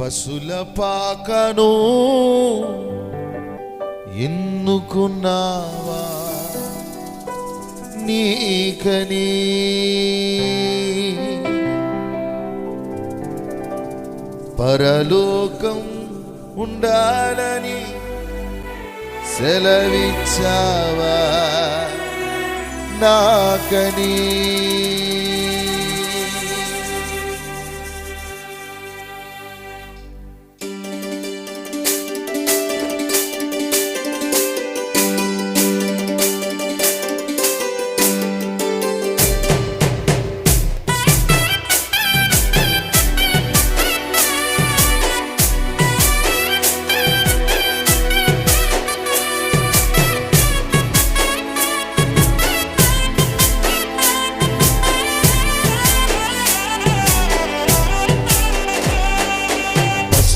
పశుల పాకను ఎన్నుకున్నావా? నీకని పరలోకం ఉండాలని సెలవిచ్చావా? నాకనీ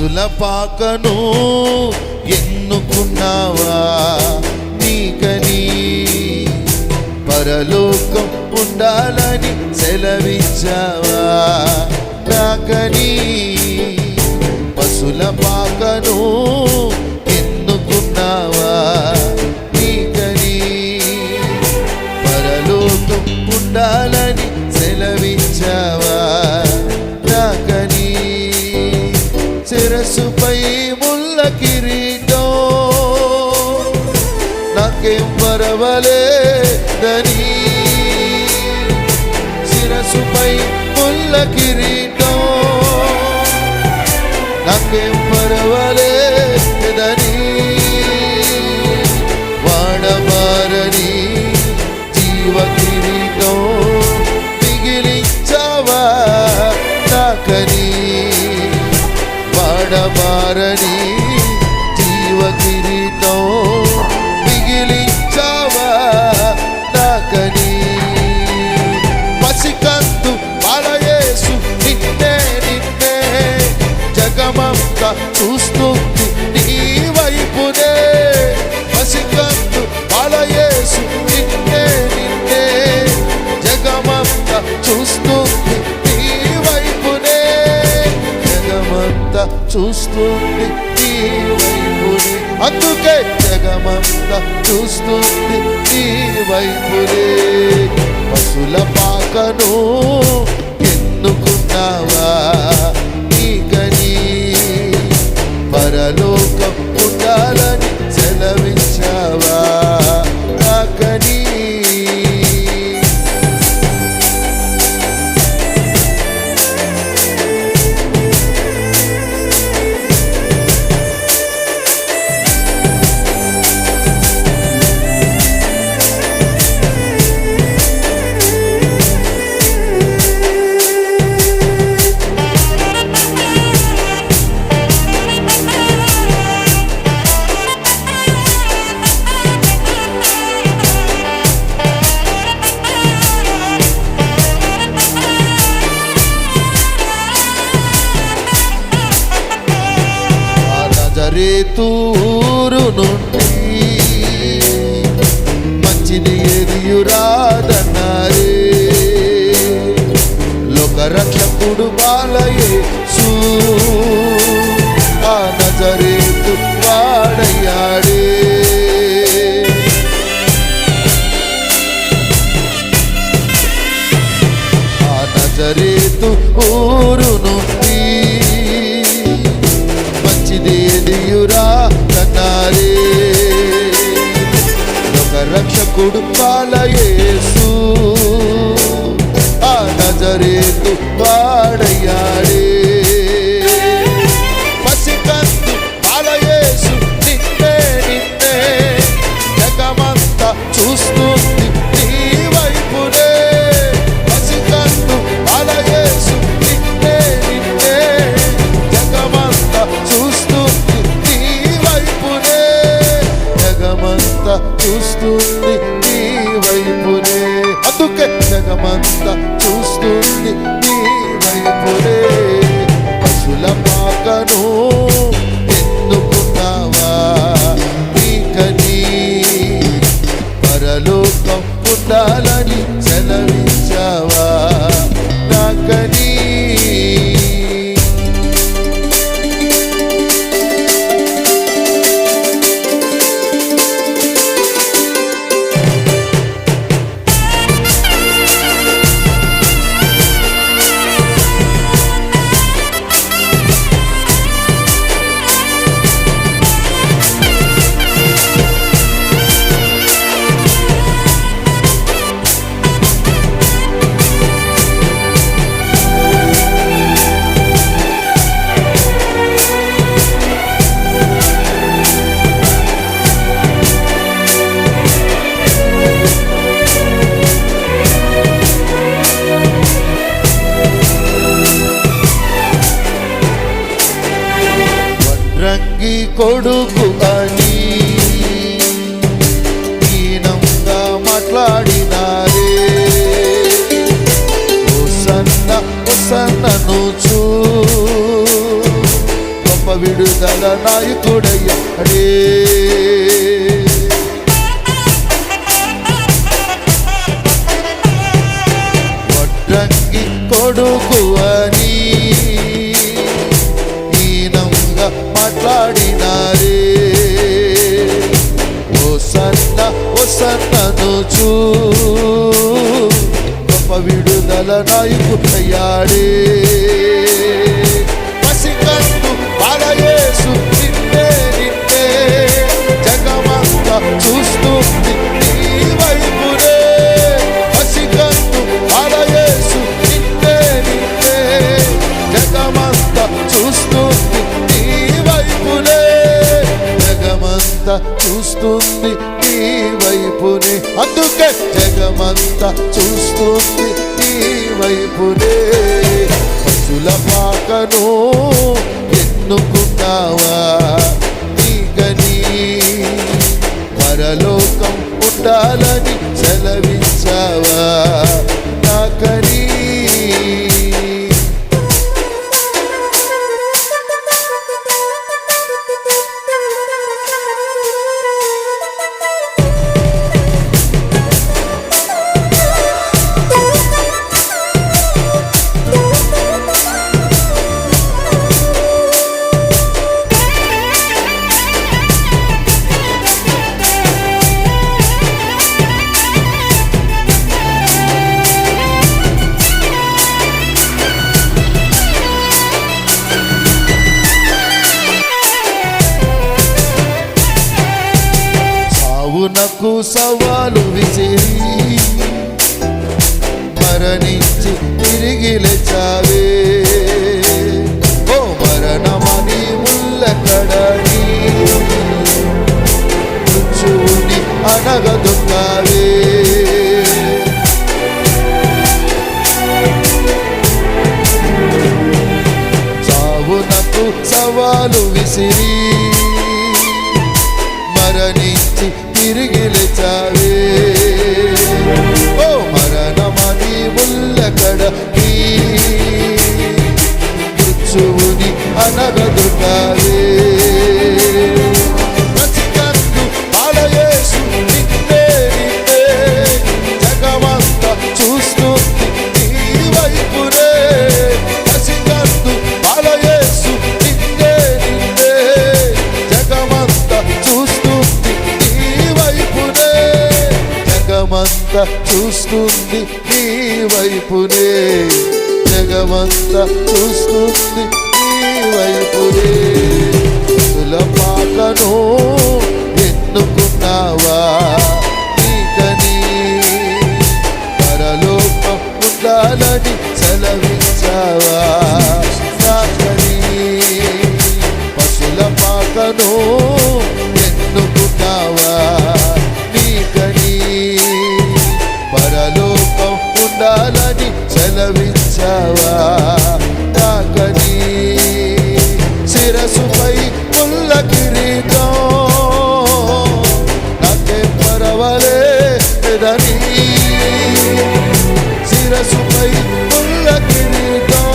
పశుల పాకను ఎన్నుకున్నావా? నీకని పరలోకం ఉండాలని సెలవిచ్చావా? నాకని పశుల పాకను నాకేం పరవలేదని శిరసుపై ముల్ల కిరీటం. నాకేం చూస్తుంది నీ వైపునే అందుకే జగమంత చూస్తుంది నీ వైపునే పశుల పాకను ఎన్నుకున్నావా నీకని పరలోకం ఉండాలని ప్రేతూరు నుండి మంచిది ఎదియురాదన్నారే. లోక రక్షకుడు బాలయేసు రక్షకుడు ఆ నజరేతు వాడయాడే కొడుకు అని హీనంగా మాట్లాడినారే. ఓ సన్న ఓ సన్నను చూ గొప్ప విడుదల నాయకుడయ్యాడే వడ్రంగి కొడుకు ఓ సన్న ఓ సన్నను చూ. గొప్ప విడుదల నాయకుడయ్యాడే పసికందు బాలయేసు నిన్నే నిన్నే. జగమంతా చూస్తుంది నీ వైపునే. చూస్తుంది నీ వైపునే. జగమంతా చూస్తూ అందుకే జగమంతా చూస్తుంది నీ వైపునే. పశుల పాకను ఎన్నుకున్నావా నీకని పరలోకం ఉండాలని సెలవించావా నాకని సవాలు విసిరి మరణించి తిరిగి లేచావే ఓ మరణమని ముల్లకడని మృత్యువుని అనగదొక్కావే సావునకు సవాలు విసిరి మరణించి తిరిగి లేచావే ఓ మరణమని ముల్లకడ మృత్యువుని అనగదుతావే జగమంత చూస్తుంది నీ వైపునే. జగమంత చూస్తుంది నీ వైపునే. పాకను ఎన్నుకున్నావా? నీకని పరలోకం ఉండాలని సెలవించావా పశుల పాకను సెలవించావా నాకని శిరసుపై ముల్ల కిరీటం. నాకే పరవలేదని శిరసుపై ముల్ల కిరీటం.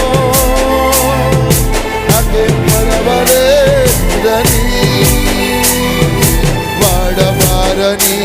నాకే పరవలేదని వాడబారని